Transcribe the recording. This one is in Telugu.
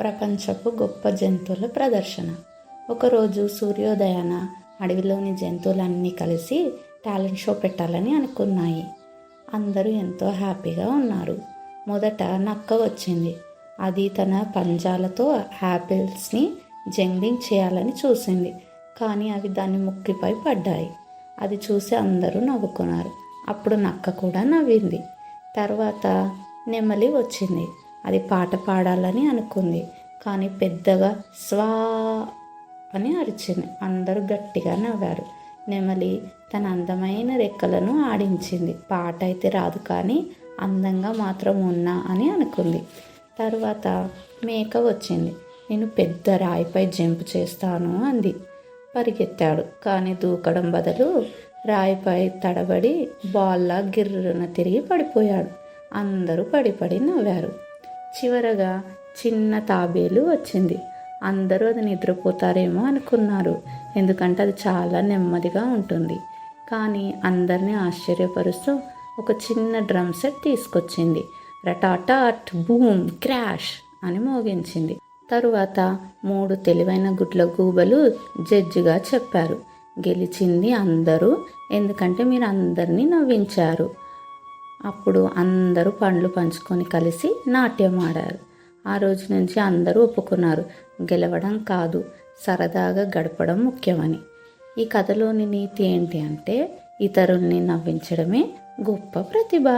ప్రపంచపు గొప్ప జంతువుల ప్రదర్శన. ఒకరోజు సూర్యోదయాన అడవిలోని జంతువులన్నీ కలిసి టాలెంట్ షో పెట్టాలని అనుకున్నాయి. అందరూ ఎంతో హ్యాపీగా ఉన్నారు. మొదట నక్క వచ్చింది. అది తన పంజాలతో యాపిల్స్ని జంగ్లింగ్ చేయాలని చూసింది. కానీ అవి దాని ముక్కిపై పడ్డాయి. అది చూసి అందరూ నవ్వుకున్నారు. అప్పుడు నక్క కూడా నవ్వింది. తర్వాత నెమలి వచ్చింది. అది పాట పాడాలని అనుకుంది. కానీ పెద్దగా స్వా అని అరిచింది. అందరూ గట్టిగా నవ్వారు. నెమలి తన అందమైన రెక్కలను ఆడించింది. పాట అయితే రాదు కానీ అందంగా మాత్రం ఉన్నా అని అనుకుంది. తర్వాత మేక వచ్చింది. నేను పెద్ద రాయిపై జంప్ చేస్తాను అంది. పరిగెత్తాడు. కానీ దూకడం బదులు రాయిపై తడబడి బాల్లా గిర్రున తిరిగి పడిపోయాడు. అందరూ పడిపడి నవ్వారు. చివరగా చిన్న తాబేలు వచ్చింది. అందరూ అది నిద్రపోతారేమో అనుకున్నారు. ఎందుకంటే అది చాలా నెమ్మదిగా ఉంటుంది. కానీ అందరినీ ఆశ్చర్యపరుస్తూ ఒక చిన్న డ్రమ్ సెట్ తీసుకొచ్చింది. రటాటాట్ బూమ్ క్రాష్ అని మోగించింది. తరువాత మూడు తెలివైన గుడ్ల గూబలు జడ్జిగా చెప్పారు. గెలిచింది అందరూ. ఎందుకంటే మీరు అందరినీ నవ్వించారు. అప్పుడు అందరూ పండ్లు పంచుకొని కలిసి నాట్యం ఆడారు. ఆ రోజు నుంచి అందరూ ఒప్పుకున్నారు. గెలవడం కాదు సరదాగా గడపడం ముఖ్యమని. ఈ కథలోని నీతి ఏంటి అంటే ఇతరుల్ని నవ్వించడమే గొప్ప ప్రతిభ.